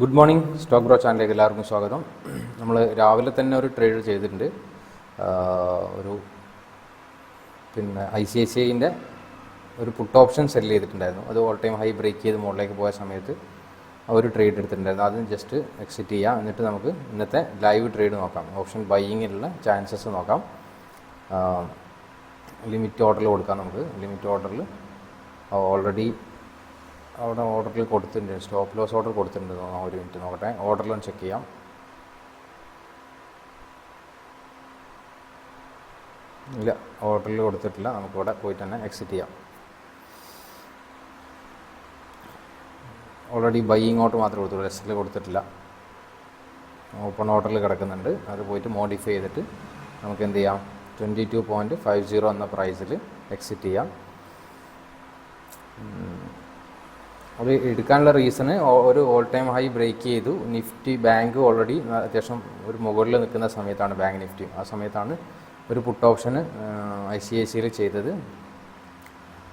Good morning stock bro ചാനലിലേക്ക് എല്ലാവർക്കും സ്വാഗതം. നമ്മൾ രാവിലെ തന്നെ ഒരു ട്രേഡ് ചെയ്തിട്ടുണ്ട്. ഒരു പിന്നെ ഐ സി ഐ സി ഐന്റെ ഒരു പുട്ട് ഓപ്ഷൻ സെൽ ചെയ്തിട്ടുണ്ടായിരുന്നു. അത് ഓൾ ടൈം ഹൈ ബ്രേക്ക് ചെയ്ത് മുകളിലേക്ക് പോയ സമയത്ത് ഒരു ട്രേഡ് എടുത്തിട്ടുണ്ടായിരുന്നു. ആദ്യം ജസ്റ്റ് എക്സിറ്റ് ചെയ്യാം. എന്നിട്ട് നമുക്ക് ഇന്നത്തെ ലൈവ് ട്രേഡ് നോക്കാം. ഓപ്ഷൻ ബൈയിങ്ങിലുള്ള ചാൻസസ് നോക്കാം. ലിമിറ്റ് ഓർഡറിൽ കൊടുക്കാം നമുക്ക്. ലിമിറ്റ് ഓർഡറിൽ ഓൾറെഡി അവിടെ ഓർഡറിൽ കൊടുത്തിട്ടുണ്ട്. സ്റ്റോപ്പ് ലോസ് ഓർഡർ കൊടുത്തിട്ടുണ്ട് തോന്നാം ഒരു മിനിറ്റ് നോക്കട്ടെ. ഓർഡറിലൊന്ന് ചെക്ക് ചെയ്യാം. ഇല്ല ഓർഡറിൽ കൊടുത്തിട്ടില്ല. നമുക്കിവിടെ പോയിട്ട് തന്നെ എക്സിറ്റ് ചെയ്യാം. ഓൾറെഡി ബൈ ഇങ്ങോട്ട് മാത്രമേ കൊടുത്തുള്ളൂ എസ്സിൽ കൊടുത്തിട്ടില്ല. ഓപ്പൺ ഓർഡറിൽ കിടക്കുന്നുണ്ട്. അത് പോയിട്ട് മോഡിഫൈ ചെയ്തിട്ട് നമുക്ക് എന്ത് ചെയ്യാം? Twenty two point five zero എന്ന പ്രൈസിൽ എക്സിറ്റ് ചെയ്യാം. അത് എടുക്കാനുള്ള റീസണ് ഒരു ഓൾ ടൈം ഹൈ ബ്രേക്ക് ചെയ്തു. നിഫ്റ്റി ബാങ്ക് ഓൾറെഡി അത്യാവശ്യം ഒരു മുകളിൽ നിൽക്കുന്ന സമയത്താണ് ബാങ്ക് നിഫ്റ്റി. ആ സമയത്താണ് ഒരു put option I C I സിയിൽ ചെയ്തത്.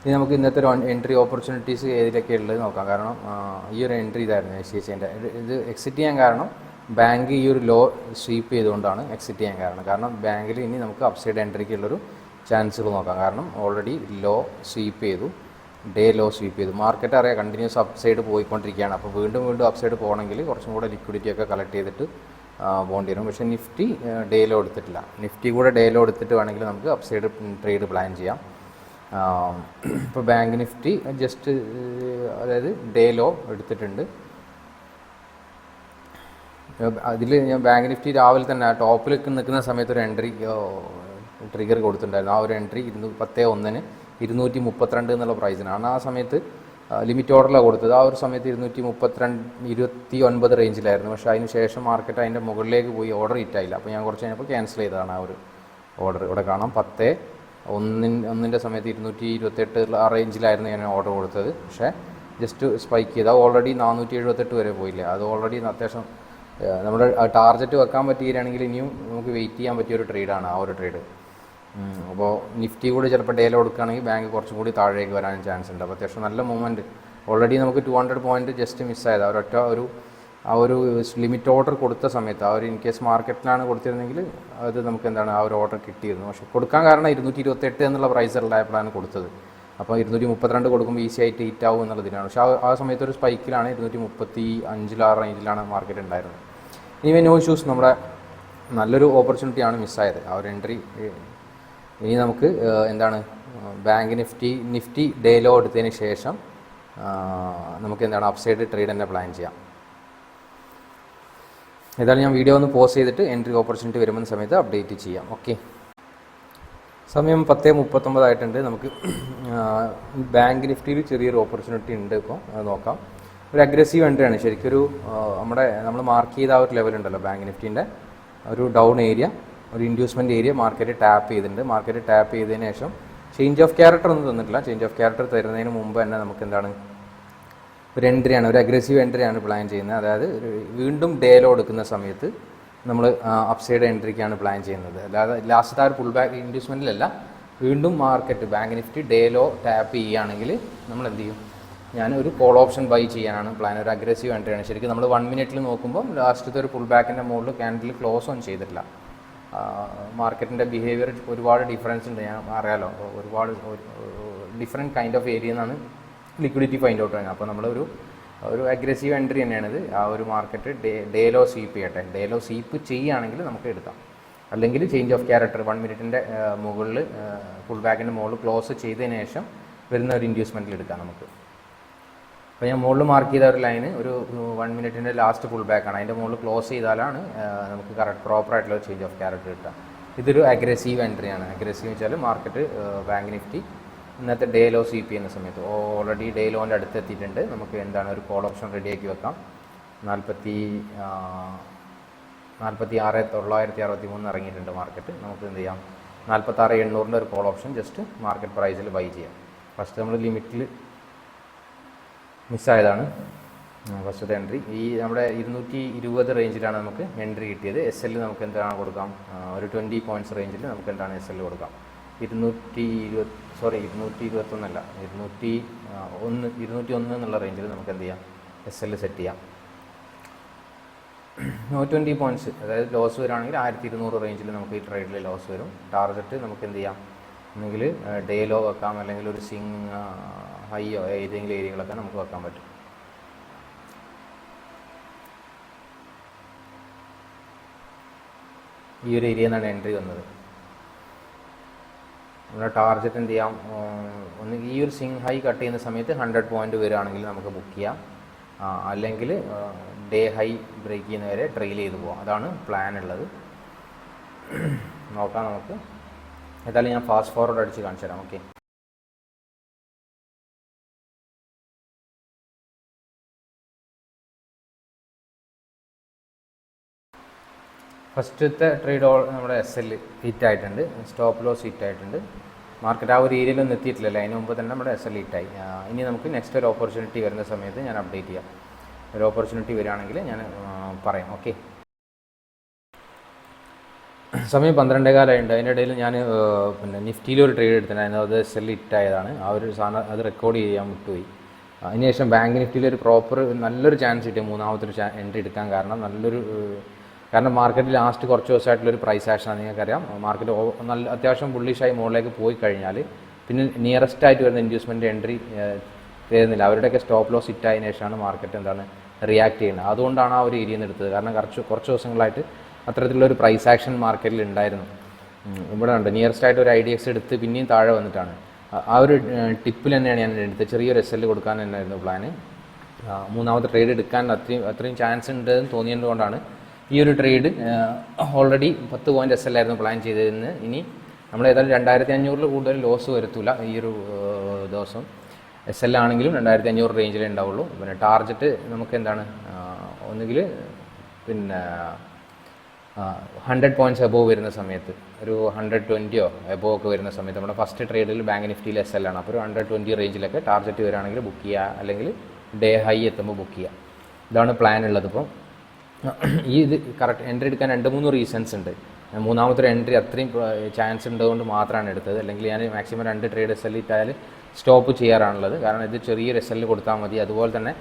ഇനി നമുക്ക് ഇന്നത്തെ ഒരു എൻട്രി ഓപ്പർച്യൂണിറ്റീസ് ഏതിലൊക്കെ ഉള്ളത് നോക്കാം. കാരണം ഈ ഒരു എൻട്രി ഇതായിരുന്നു ഐ സി ഐ സിന്റെ ഇത് എക്സിറ്റ് ചെയ്യാൻ കാരണം ബാങ്ക് ഈ ഒരു ലോ സ്വീപ്പ് ചെയ്തുകൊണ്ടാണ് എക്സിറ്റ് ചെയ്യാൻ കാരണം. കാരണം ബാങ്കിൽ ഇനി നമുക്ക് അപ്സൈഡ് എൻട്രിക്കുള്ളൊരു ചാൻസുകൾ നോക്കാം. കാരണം ഓൾറെഡി ലോ സ്വീപ്പ് ചെയ്തു. ഡേ ലോ സ്വീപ്പ് ചെയ്തു. മാർക്കറ്റ് അറിയാം കണ്ടിന്യൂസ് അപ്സൈഡ് പോയിക്കൊണ്ടിരിക്കുകയാണ്. അപ്പോൾ വീണ്ടും വീണ്ടും അപ്സൈഡ് പോകണമെങ്കിൽ കുറച്ചും കൂടെ ലിക്വിഡിറ്റി ഒക്കെ കളക്ട് ചെയ്തിട്ട് പോകേണ്ടി വരും പക്ഷേ നിഫ്റ്റി ഡേ ലോ എടുത്തിട്ടില്ല. നിഫ്റ്റി കൂടെ ഡേ ലോ എടുത്തിട്ട് വേണമെങ്കിൽ നമുക്ക് അപ്സൈഡ് ട്രേഡ് പ്ലാൻ ചെയ്യാം. ഇപ്പോൾ ബാങ്ക് നിഫ്റ്റി ജസ്റ്റ് അതായത് ഡേ ലോ എടുത്തിട്ടുണ്ട്. അതിൽ ഞാൻ ബാങ്ക് നിഫ്റ്റി രാവിലെ തന്നെ ടോപ്പിൽ നിൽക്കുന്ന സമയത്ത് ഒരു എൻട്രി ട്രിഗർ കൊടുത്തിട്ടുണ്ടായിരുന്നു. ആ ഒരു എൻട്രി ഇരുന്നൂ പത്തേ ഒന്നിന് ഇരുന്നൂറ്റി മുപ്പത്തിരണ്ട് എന്നുള്ള പ്രൈസിനാണ് ആ സമയത്ത് ലിമിറ്റ് ഓർഡറിലാണ് കൊടുത്തത്. ആ ഒരു സമയത്ത് ഇരുന്നൂറ്റി മുപ്പത്തിരണ്ട് ഇരുപത്തി ഒൻപത് റേഞ്ചിലായിരുന്നു പക്ഷേ അതിന് ശേഷം മാർക്കറ്റ് അതിന്റെ മുകളിലേക്ക് പോയി ഓർഡർ ഹിറ്റായില്ല അപ്പോൾ ഞാൻ കുറച്ച് കഴിഞ്ഞപ്പോൾ ക്യാൻസൽ ചെയ്തതാണ് ആ ഒരു ഓർഡർ ഇവിടെ കാണാം പത്ത് ഒന്നിൻ ഒന്നിന്റെ സമയത്ത് ഇരുന്നൂറ്റി ഇരുപത്തെട്ട് ആ റേഞ്ചിലായിരുന്നു ഞാൻ ഓർഡർ കൊടുത്തത്. പക്ഷേ ജസ്റ്റ് സ്പൈക്ക് ചെയ്ത് അത് ഓൾറെഡി നാനൂറ്റി എഴുപത്തെട്ട് വരെ പോയില്ല? അത് ഓൾറെഡി അത്യാവശ്യം നമ്മുടെ ടാർഗറ്റ് വെക്കാൻ പറ്റിയിരുന്നെങ്കിൽ ഇനിയും നമുക്ക് വെയിറ്റ് ചെയ്യാൻ പറ്റിയ ഒരു ട്രേഡാണ് ആ ഒരു ട്രേഡ് അപ്പോൾ നിഫ്റ്റി കൂടി ചിലപ്പോൾ ഡേല കൊടുക്കുകയാണെങ്കിൽ ബാങ്ക് കുറച്ചും കൂടി താഴേക്ക് വരാൻ ചാൻസ് ഉണ്ട്. അപ്പോൾ അത്യാവശ്യം നല്ല മൂവ്മെന്റ് ഓൾറെഡി നമുക്ക് ടു ഹൺഡ്രഡ് പോയിന്റ് ജസ്റ്റ് മിസ്സായത് ഒരൊറ്റ ഒരു ആ ഒരു ലിമിറ്റ് ഓർഡർ കൊടുത്ത സമയത്ത് ആ ഒരു ഇൻ കേസ് മാർക്കറ്റിലാണ് കൊടുത്തിരുന്നെങ്കിൽ അത് നമുക്ക് എന്താണ് ആ ഒരു ഓർഡർ കിട്ടിയിരുന്നു. പക്ഷേ കൊടുക്കാൻ കാരണം ഇരുന്നൂറ്റി ഇരുപത്തെട്ട് എന്നുള്ള പ്രൈസ് ഉള്ളപ്പോഴാണ് കൊടുത്തത്. അപ്പോൾ ഇരുന്നൂറ്റി മുപ്പത്തിരണ്ട് കൊടുക്കുമ്പോൾ ഈസി ആയിട്ട് ഹീറ്റ് ആവും എന്നുള്ളതിനാണ്. പക്ഷേ ആ സമയത്ത് ഒരു സ്പൈക്കിലാണ് ഇരുന്നൂറ്റി മുപ്പത്തി ആ റേഞ്ചിലാണ് മാർക്കറ്റ് ഉണ്ടായിരുന്നത്. ഇനി നോ ഇഷ്യൂസ് നമ്മുടെ നല്ലൊരു ഓപ്പർച്യൂണിറ്റിയാണ് മിസ്സായത് ആ ഒരു എൻട്രി ഇനി നമുക്ക് എന്താണ് bank Nifty Nifty day low എടുത്തതിന് ശേഷം നമുക്ക് എന്താണ് അപ്സൈഡ് ട്രേഡ് തന്നെ പ്ലാൻ ചെയ്യാം. ഏതായാലും ഞാൻ വീഡിയോ ഒന്ന് പോസ് ചെയ്തിട്ട് എൻട്രി ഓപ്പർച്യൂണിറ്റി വരുന്ന സമയത്ത് അപ്ഡേറ്റ് ചെയ്യാം. ഓക്കെ സമയം പത്തേ മുപ്പത്തൊമ്പതായിട്ടുണ്ട് നമുക്ക് ബാങ്ക് നിഫ്റ്റിയിൽ ചെറിയൊരു ഓപ്പർച്യൂണിറ്റി ഉണ്ട് ഇപ്പോൾ നോക്കാം. ഒരു അഗ്രസീവ് എൻട്രിയാണ് ശരിക്കൊരു നമ്മുടെ നമ്മൾ മാർക്ക് ചെയ്ത ആ ഒരു ലെവൽ ഉണ്ടല്ലോ ബാങ്ക് നിഫ്റ്റീന്റെ ഒരു ഡൗൺ ഏരിയ ഒരു ഇൻഡ്യൂസ്മെന്റ് ഏരിയ മാർക്കറ്റ് ടാപ്പ് ചെയ്തിട്ടുണ്ട്. മാർക്കറ്റ് ടാപ്പ് ചെയ്തതിന് ശേഷം ചേഞ്ച് ഓഫ് ക്യാരക്ടർ ഒന്നും തന്നിട്ടില്ല. ചേഞ്ച് ഓഫ് ക്യാരക്ടർ തരുന്നതിന് മുമ്പ് തന്നെ നമുക്ക് എന്താണ് ഒരു എൻട്രിയാണ് ഒരു അഗ്രസീവ് എൻട്രിയാണ് പ്ലാൻ ചെയ്യുന്നത്. അതായത് വീണ്ടും ഡേലോ എടുക്കുന്ന സമയത്ത് നമ്മൾ അപ്സൈഡ് എൻട്രിക്കാണ് പ്ലാൻ ചെയ്യുന്നത്. അല്ലാതെ ലാസ്റ്റ് ആ ഒരു പുൾ ബാക്ക് ഇൻഡ്യൂസ്മെന്റിലല്ല വീണ്ടും market bank Nifty day low tap ചെയ്യുകയാണെങ്കിൽ നമ്മൾ എന്ത് ചെയ്യും? ഞാൻ ഒരു കോൾ ഓപ്ഷൻ ബൈ ചെയ്യാനാണ് പ്ലാൻ ഒരു അഗ്രസീവ് എൻട്രിയാണ് ശരിക്കും നമ്മൾ വൺ മിനിറ്റിൽ നോക്കുമ്പോൾ ലാസ്റ്റത്തെ ഒരു ഫുൾ ബാക്കിന്റെ മുകളിൽ ക്യാൻഡിൽ ക്ലോസ് ഒന്നും ചെയ്തിട്ടില്ല. മാർക്കറ്റിന്റെ ബിഹേവിയർ ഒരുപാട് ഡിഫറൻസ് ഉണ്ട്. ഞാൻ അറിയാലോ. ഒരുപാട് ഡിഫറെന്റ് കൈൻഡ് ഓഫ് ഏരിയ എന്നാണ് ലിക്വിഡിറ്റി ഫൈൻഡ് ഔട്ട് ചെയ്യുന്നത്. അപ്പോൾ നമ്മളൊരു ഒരു അഗ്രസീവ് എൻട്രി തന്നെയാണിത്. ആ ഒരു മാർക്കറ്റ് ഡേ ഡേലോ സ്വീപ്പ് ചെയ്യട്ടെ. ഡേലോ സ്വീപ്പ് ചെയ്യുകയാണെങ്കിൽ നമുക്ക് എടുക്കാം. അല്ലെങ്കിൽ ചേഞ്ച് ഓഫ് ക്യാരക്ടർ വൺ മിനിറ്റിന്റെ മുകളിൽ ഫുൾ ബാക്കിന്റെ മുകളിൽ ക്ലോസ് ചെയ്തതിന് ശേഷം വരുന്ന ഒരു ഇൻഡ്യൂസ്മെന്റിൽ എടുക്കാം നമുക്ക്. അപ്പോൾ ഞാൻ മുകളിൽ മാർക്ക് ചെയ്ത ഒരു ലൈന് ഒരു വൺ മിനിറ്റിന്റെ ലാസ്റ്റ് ഫുൾ ബാക്കാണ് അതിന്റെ മുകളിൽ ക്ലോസ് ചെയ്താലാണ് നമുക്ക് കറക്റ്റ് പ്രോപ്പർ ആയിട്ടുള്ള ചേഞ്ച് ഓഫ് ക്യാരക്ടർ കിട്ടുക. ഇതൊരു അഗ്രസീവ് എൻട്രിയാണ് അഗ്രസീവ് വെച്ചാൽ മാർക്കറ്റ് ബാങ്ക് നിഫ്റ്റി ഇന്നത്തെ ഡേ ലോ സി പി എന്ന സമയത്ത്. ഓൾറെഡി ഡേ ലോന്റെ അടുത്ത് എത്തിയിട്ടുണ്ട്. നമുക്ക് എന്താണ് ഒരു കോൾ ഓപ്ഷൻ റെഡിയാക്കി വെക്കാം. നാൽപ്പത്തി നാൽപ്പത്തി ആറ് തൊള്ളായിരത്തി അറുപത്തി മൂന്ന് ഇറങ്ങിയിട്ടുണ്ട് മാർക്കറ്റ് നമുക്ക് എന്ത് ചെയ്യാം? നാൽപ്പത്താറ് എണ്ണൂറിന്റെ ഒരു കോൾ ഓപ്ഷൻ ജസ്റ്റ് മാർക്കറ്റ് പ്രൈസിൽ ബൈ ചെയ്യാം. ഫസ്റ്റ് നമ്മൾ ലിമിറ്റിൽ മിസ്സായതാണ്. ഫസ്റ്റത്തെ എൻട്രി. ഈ നമ്മുടെ ഇരുന്നൂറ്റി ഇരുപത് റേഞ്ചിലാണ് നമുക്ക് എൻട്രി കിട്ടിയത്. എസ് എല്ലിൽ നമുക്ക് എന്താണ് കൊടുക്കാം? ഒരു ട്വന്റി പോയിന്റ്സ് റേഞ്ചിൽ നമുക്ക് എന്താണ് എസ് എല്ലിൽ കൊടുക്കാം? ഇരുന്നൂറ്റി ഇരുപത് സോറി ഇരുന്നൂറ്റി ഇരുപത്തൊന്നല്ല ഇരുന്നൂറ്റി ഒന്ന് ഇരുന്നൂറ്റി ഒന്ന് എന്നുള്ള റേഞ്ചിൽ നമുക്ക് എന്ത് ചെയ്യാം? എസ് എൽ സെറ്റ് ചെയ്യാം. ട്വന്റി പോയിന്റ്സ് അതായത് ലോസ് വരികയാണെങ്കിൽ ആയിരത്തി ഇരുന്നൂറ് റേഞ്ചിൽ നമുക്ക് ഈ ട്രേഡിൽ ലോസ് വരും. ടാർഗറ്റ് നമുക്ക് എന്ത് ചെയ്യാം? ഒന്നുകിൽ ഡേ ലോ വെക്കാം. അല്ലെങ്കിൽ ഒരു സിങ് ഹൈയോ ഏതെങ്കിലും ഏരിയകളൊക്കെ നമുക്ക് വെക്കാൻ പറ്റും. ഈ ഒരു ഏരിയയിൽ നിന്നാണ് എൻട്രി വന്നത്. നമ്മുടെ ടാർജറ്റ് എന്ത് ചെയ്യാം? ഒന്ന് ഈ ഒരു സിങ് ഹൈ കട്ട് ചെയ്യുന്ന സമയത്ത് ഹൺഡ്രഡ് പോയിന്റ് വരികയാണെങ്കിൽ നമുക്ക് ബുക്ക് ചെയ്യാം. അല്ലെങ്കിൽ ഡേ ഹൈ ബ്രേക്ക് ചെയ്യുന്നവരെ ട്രെയിൽ ചെയ്ത് പോകാം അതാണ് പ്ലാൻ ഉള്ളത്. നോക്കാം നമുക്ക്. ഏതായാലും ഞാൻ ഫാസ്റ്റ് ഫോർവേഡ് അടിച്ച് കാണിച്ചു തരാം. ഓക്കെ ഫസ്റ്റത്തെ ട്രേഡ് ഓൾ നമ്മുടെ എസ് എൽ ഹിറ്റ് ആയിട്ടുണ്ട് സ്റ്റോപ്പ് ലോസ് ഹിറ്റ് ആയിട്ടുണ്ട് മാർക്കറ്റ് ആ ഒരു ഏരിയയിലൊന്നും എത്തിയിട്ടില്ലല്ലോ. അതിന് മുമ്പ് തന്നെ നമ്മുടെ എസ് എൽ ആയി ഇനി നമുക്ക് നെക്സ്റ്റ് ഒരു ഓപ്പർച്യൂണിറ്റി വരുന്ന സമയത്ത് ഞാൻ അപ്ഡേറ്റ് ചെയ്യാം. ഒരു ഓപ്പർച്യൂണിറ്റി വരികയാണെങ്കിൽ ഞാൻ പറയാം. ഓക്കെ സമയം പന്ത്രണ്ടേ കാലമായിട്ടുണ്ട് അതിന്റെ ഇടയിൽ ഞാൻ പിന്നെ നിഫ്റ്റിയിൽ ഒരു ട്രേഡ് എടുത്തിട്ടുണ്ടായിരുന്നു. അത് എസ് എൽ ആയതാണ് ആ ഒരു സാധനം അത് റെക്കോർഡ് ചെയ്യാൻ വിട്ടുപോയി. അതിനുശേഷം ബാങ്ക് നിഫ്റ്റിയിൽ ഒരു പ്രോപ്പർ നല്ലൊരു ചാൻസ് കിട്ടി. മൂന്നാമത്തെ ഒരു എൻട്രി എടുക്കാൻ കാരണം നല്ലൊരു കാരണം മാർക്കറ്റിൽ ലാസ്റ്റ് കുറച്ച് ദിവസമായിട്ടുള്ളൊരു പ്രൈസ് ആക്ഷനാണ് നിങ്ങൾക്കറിയാം. മാർക്കറ്റ് നല്ല അത്യാവശ്യം ബുള്ളിഷായി മുകളിലേക്ക് പോയി കഴിഞ്ഞാൽ പിന്നെ നിയറസ്റ്റ് ആയിട്ട് വരുന്ന ഇൻഡ്യൂസ്മെന്റ് എൻട്രി തരുന്നില്ല അവരുടെയൊക്കെ സ്റ്റോപ്പ് ലോസ് ഹിറ്റ് ആയതിനു ശേഷമാണ് മാർക്കറ്റ് എന്താണ് റിയാക്ട് ചെയ്യുന്നത്. അതുകൊണ്ടാണ് ആ ഒരു നിന്ന് എടുത്തത്. കാരണം കുറച്ച് കുറച്ച് ദിവസങ്ങളായിട്ട് അത്തരത്തിലുള്ള ഒരു പ്രൈസ് ആക്ഷൻ മാർക്കറ്റിൽ ഉണ്ടായിരുന്നു. ഇവിടെ ഉണ്ട് നിയറസ്റ്റ് ആയിട്ട് ഒരു ഐ ഡി എക്സ് എടുത്ത് പിന്നെയും താഴെ വന്നിട്ടാണ്. ആ ഒരു ടിപ്പിൽ തന്നെയാണ് ഞാൻ എടുത്തത്. ചെറിയൊരു എസ് എൽ കൊടുക്കാൻ തന്നെയായിരുന്നു പ്ലാന് മൂന്നാമത്തെ ട്രേഡ് എടുക്കാൻ അത്രയും അത്രയും ചാൻസ് ഉണ്ടെന്ന് തോന്നിയതുകൊണ്ടാണ് ഈ ഒരു ട്രേഡ് ഓൾറെഡി പത്ത് പോയിന്റ് എസ് എൽ ആയിരുന്നു പ്ലാൻ ചെയ്തിരുന്നത് ഇനി നമ്മൾ ഏതായാലും രണ്ടായിരത്തി അഞ്ഞൂറിൽ കൂടുതൽ ലോസ് വരുത്തില്ല ഈ ഒരു ദിവസം. എസ് എൽ ആണെങ്കിലും രണ്ടായിരത്തി അഞ്ഞൂറ് റേഞ്ചിലേ ഉണ്ടാവുള്ളൂ. പിന്നെ ടാർജറ്റ് നമുക്ക് എന്താണ്? ഒന്നുകിൽ പിന്നെ ഹൺഡ്രഡ് പോയിന്റ്സ് എബോവ് വരുന്ന സമയത്ത് ഒരു ഹൺഡ്രഡ് ട്വന്റിയോ എബോവ് ഒക്കെ വരുന്ന സമയത്ത് നമ്മുടെ ഫസ്റ്റ് ട്രേഡിൽ ബാങ്ക് നിഫ്റ്റിയിൽ എസ് എൽ ആണ്. അപ്പോൾ ഒരു ഹൺഡ്രഡ് ട്വന്റി റേഞ്ചിലൊക്കെ ടാർജറ്റ് വരികയാണെങ്കിൽ ബുക്ക് ചെയ്യുക അല്ലെങ്കിൽ ഡേ ഹൈ എത്തുമ്പോൾ ബുക്ക് ചെയ്യുക ഇതാണ് പ്ലാൻ ഉള്ളത് ഇപ്പം. ഈ ഇത് കറക്റ്റ് എൻട്രി എടുക്കാൻ രണ്ട് മൂന്ന് റീസൺസ് ഉണ്ട്. മൂന്നാമത്തെ എൻട്രി അത്രയും ചാൻസ് ഉണ്ടതുകൊണ്ട് മാത്രമാണ് എടുത്തത്. അല്ലെങ്കിൽ ഞാൻ മാക്സിമം രണ്ട് ട്രേഡ് എസ് എൽ ഇട്ടാൽ സ്റ്റോപ്പ് ചെയ്യാറാണുള്ളത്. കാരണം ഇത് ചെറിയൊരു എസ് എൽ കൊടുത്താൽ മതി. അതുപോലെ തന്നെ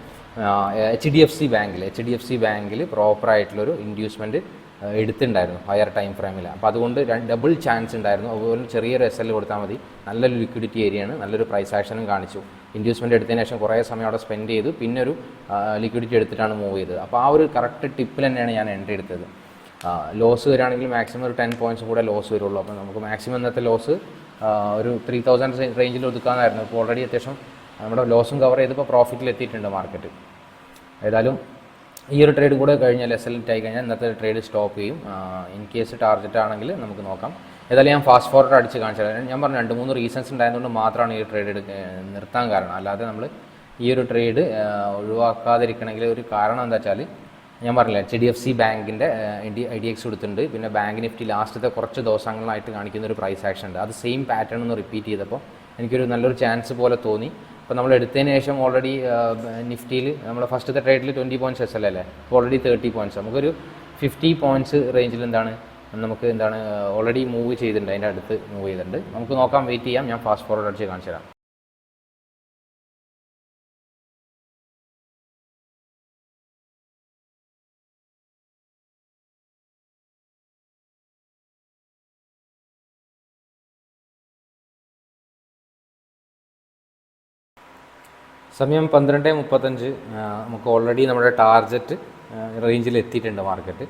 എച്ച് ഡി എഫ് സി ബാങ്കിൽ എച്ച് ഡി എഫ് സി ബാങ്കിൽ പ്രോപ്പറായിട്ടുള്ളൊരു ഇൻഡ്യൂസ്മെന്റ് എടുത്തിട്ടുണ്ടായിരുന്നു ഹയർ ടൈം ഫ്രെയിമിൽ അപ്പോൾ അതുകൊണ്ട് രണ്ട് ഡബിൾ ചാൻസ് ഉണ്ടായിരുന്നു. അതുപോലെ ചെറിയൊരു എസ് എൽ കൊടുത്താൽ മതി. നല്ലൊരു ലിക്വിഡിറ്റി ഏരിയയാണ് നല്ലൊരു പ്രൈസ് ആക്ഷനും കാണിച്ചു. ഇൻഡ്യൂസ്മെന്റ് എടുത്തതിന് ശേഷം കുറേ സമയം അവിടെ സ്പെൻഡ് ചെയ്തു. പിന്നെ ഒരു ലിക്വിഡിറ്റി എടുത്തിട്ടാണ് മൂവ് ചെയ്തത്. അപ്പോൾ ആ ഒരു കറക്റ്റ് ടിപ്പിൽ തന്നെയാണ് ഞാൻ എൻട്രി എടുത്തത്. ലോസ് വരികയാണെങ്കിൽ മാക്സിമം ഒരു ടെൻ പോയിന്റ്സ് കൂടെ ലോസ് വരുള്ളൂ. അപ്പോൾ നമുക്ക് മാക്സിമം ഇന്നത്തെ ലോസ് ഒരു ത്രീ തൗസൻഡ് റേഞ്ചിൽ ഒതുക്കാമെന്നായിരുന്നു ഇപ്പോൾ ഓൾറെഡി അത്യാവശ്യം നമ്മുടെ ലോസും കവർ ചെയ്തപ്പോൾ പ്രോഫിറ്റിൽ എത്തിയിട്ടുണ്ട് മാർക്കറ്റ് ഏതായാലും ഈ ഒരു ട്രേഡ് കൂടെ കഴിഞ്ഞാൽ എസ് എൽ ആയി കഴിഞ്ഞാൽ ഇന്നത്തെ ട്രേഡ് സ്റ്റോപ്പ് ചെയ്യും. ഇൻ കേസ് ടാർഗറ്റ് ആണെങ്കിൽ നമുക്ക് നോക്കാം. ഏതായാലും ഞാൻ ഫാസ്റ്റ് ഫോർവേഡ് അടിച്ച് കാണിച്ചത് ഞാൻ പറഞ്ഞു രണ്ട് മൂന്ന് റീസൺസ് ഉണ്ടായതുകൊണ്ട് മാത്രമാണ് ഈ ട്രേഡ് എടുക്ക നിർത്താൻ കാരണം. അല്ലാതെ നമ്മൾ ഈ ഒരു ട്രേഡ് ഒഴിവാക്കാതിരിക്കണമെങ്കിൽ ഒരു കാരണം എന്താ വെച്ചാൽ ഞാൻ പറഞ്ഞില്ല എച്ച് ഡി എഫ് സി ബാങ്കിന്റെ ഐ ഡി എക്സ് കൊടുത്തിട്ടുണ്ട്. പിന്നെ ബാങ്ക് നിഫ്റ്റി ലാസ്റ്റത്തെ കുറച്ച് ദിവസങ്ങളായിട്ട് കാണിക്കുന്ന ഒരു പ്രൈസ് ആക്ഷൻ ഉണ്ട്. അത് സെയിം പാറ്റേൺ ഒന്ന് റിപ്പീറ്റ് ചെയ്തപ്പോൾ എനിക്കൊരു നല്ലൊരു ചാൻസ് പോലെ തോന്നി. അപ്പോൾ നമ്മൾ എടുത്തതിന് ശേഷം ഓൾറെഡി നിഫ്റ്റിയിൽ നമ്മൾ ഫസ്റ്റത്തെ ട്രേഡിൽ ട്വന്റി പോയിന്റ്സ് എസ് എൽ അല്ലേ? അപ്പോൾ ഓൾറെഡി തേർട്ടി പോയിന്റ്സ് നമുക്കൊരു ഫിഫ്റ്റി പോയിന്റ്സ് റേഞ്ചിൽ എന്താണ് നമുക്ക് എന്താണ് ഓൾറെഡി മൂവ് ചെയ്തിട്ടുണ്ട്. അതിന്റെ അടുത്ത് മൂവ് ചെയ്തിട്ടുണ്ട്. നമുക്ക് നോക്കാം വെയിറ്റ് ചെയ്യാം. ഞാൻ ഫാസ്റ്റ് ഫോർവേഡ് അടിച്ച് കാണിച്ചു തരാം. സമയം പന്ത്രണ്ട് മുപ്പത്തഞ്ച്. നമുക്ക് ഓൾറെഡി നമ്മുടെ ടാർജറ്റ് റേഞ്ചിൽ എത്തിയിട്ടുണ്ട് മാർക്കറ്റ്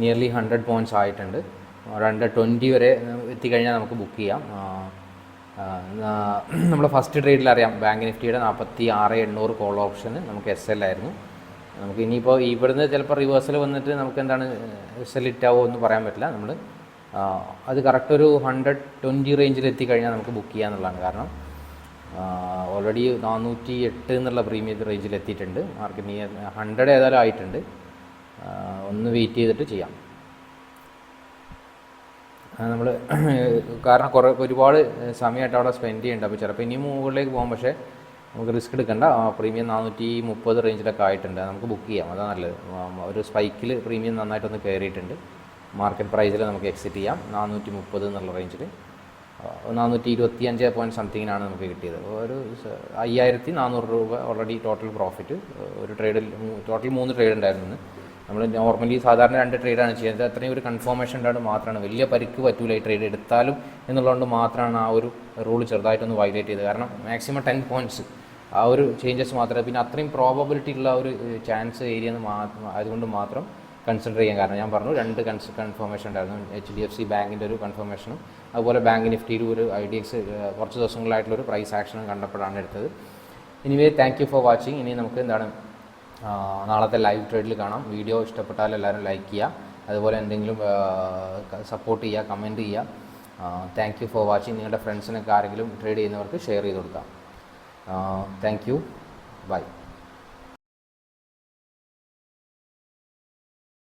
നിയർലി ഹൺഡ്രഡ് പോയിന്റ്സ് ആയിട്ടുണ്ട്. ഹൺഡ്രഡ് ട്വന്റി വരെ എത്തിക്കഴിഞ്ഞാൽ നമുക്ക് ബുക്ക് ചെയ്യാം. നമ്മൾ ഫസ്റ്റ് ട്രേഡിൽ അറിയാം. ബാങ്ക് നിഫ്റ്റിയുടെ നാൽപ്പത്തി ആറ് എണ്ണൂറ് കോൾ ഓപ്ഷന് നമുക്ക് എസ് എൽ ആയിരുന്നു. നമുക്ക് ഇനിയിപ്പോൾ ഇവിടുന്ന് ചിലപ്പോൾ റിവേഴ്സൽ വന്നിട്ട് നമുക്ക് എന്താണ് എസ് എൽ ഇറ്റാവോ എന്ന് പറയാൻ പറ്റില്ല നമ്മൾ അത് കറക്റ്റ് ഒരു ഹൺഡ്രഡ് ട്വന്റി റേഞ്ചിൽ എത്തിക്കഴിഞ്ഞാൽ നമുക്ക് ബുക്ക് ചെയ്യാന്നുള്ളതാണ് കാരണം. ഓൾറെഡി നാനൂറ്റി എട്ട് എന്നുള്ള പ്രീമിയം റേഞ്ചിൽ എത്തിയിട്ടുണ്ട്. മാർക്കറ്റ് നിയർ ഹൺഡ്രഡ് ഏതായാലും ആയിട്ടുണ്ട്. ഒന്ന് വെയിറ്റ് ചെയ്തിട്ട് ചെയ്യാം. നമ്മൾ കാരണം കുറേ ഒരുപാട് സമയമായിട്ട് അവിടെ സ്പെൻഡ് ചെയ്യേണ്ട. അപ്പോൾ ചിലപ്പോൾ ഇനിയും മുകളിലേക്ക് പോകാം. പക്ഷേ നമുക്ക് റിസ്ക് എടുക്കണ്ട. പ്രീമിയം നാനൂറ്റി മുപ്പത് റേഞ്ചിലൊക്കെ ആയിട്ടുണ്ട്. നമുക്ക് ബുക്ക് ചെയ്യാം. അതാണ് നല്ലത്. ഒരു സ്പൈക്കിൽ പ്രീമിയം നന്നായിട്ടൊന്ന് കയറിയിട്ടുണ്ട് മാർക്കറ്റ് പ്രൈസിൽ നമുക്ക് എക്സിറ്റ് ചെയ്യാം. നാനൂറ്റി മുപ്പത് എന്നുള്ള റേഞ്ചിൽ നാനൂറ്റി ഇരുപത്തി അഞ്ച് പോയിന്റ് സംതിങ്ങിനാണ് നമുക്ക് കിട്ടിയത്. ഒരു അയ്യായിരത്തി നാനൂറ് രൂപ ഓൾറെഡി ടോട്ടൽ പ്രോഫിറ്റ് ഒരു ട്രേഡിൽ ടോട്ടൽ മൂന്ന് ട്രേഡ് ഉണ്ടായിരുന്നു നമ്മൾ നോർമലി സാധാരണ രണ്ട് ട്രേഡാണ് ചെയ്യുന്നത്. അത്രയും ഒരു കൺഫർമേഷൻ ഉണ്ടായിട്ട് മാത്രമാണ്. വലിയ പരിക്ക് പറ്റൂല ഈ ട്രേഡ് എടുത്താലും എന്നുള്ളതുകൊണ്ട് മാത്രമാണ് ആ ഒരു റൂൾ ചെറുതായിട്ടൊന്ന് വയലേറ്റ് ചെയ്തത്. കാരണം മാക്സിമം ടെൻ പോയിന്റ്സ് ആ ഒരു ചേഞ്ചസ് മാത്രമേ പിന്നെ അത്രയും പ്രോബബിലിറ്റി ഉള്ള ഒരു ചാൻസ് ഏരിയ അതുകൊണ്ട് മാത്രം കൺസിഡർ ചെയ്യാൻ കാരണം. ഞാൻ പറഞ്ഞു രണ്ട് കൺസ് കൺഫർമേഷൻ ഉണ്ടായിരുന്നു. എച്ച് ഡി എഫ് സി ബാങ്കിന്റെ ഒരു കൺഫർമേഷനും അതുപോലെ ബാങ്ക് നിഫ്റ്റിയിലും ഒരു ഐ ഡി എക്സ് കുറച്ച് ദിവസങ്ങളായിട്ടുള്ള ഒരു പ്രൈസ് ആക്ഷനും കണ്ടപ്പോഴാണ് എടുത്തത്. Anyway thank you for watching ഇനി നമുക്ക് എന്താണ് നാളത്തെ ലൈവ് ട്രേഡിൽ കാണാം. വീഡിയോ ഇഷ്ടപ്പെട്ടാൽ എല്ലാവരും ലൈക്ക് ചെയ്യുക. അതുപോലെ എന്തെങ്കിലും സപ്പോർട്ട് ചെയ്യുക കമന്റ് ചെയ്യുക. താങ്ക് യു ഫോർ വാച്ചിങ് നിങ്ങളുടെ ഫ്രണ്ട്സിനൊക്കെ ആരെങ്കിലും ട്രേഡ് ചെയ്യുന്നവർക്ക് ഷെയർ ചെയ്ത് കൊടുക്കാം. Thank you by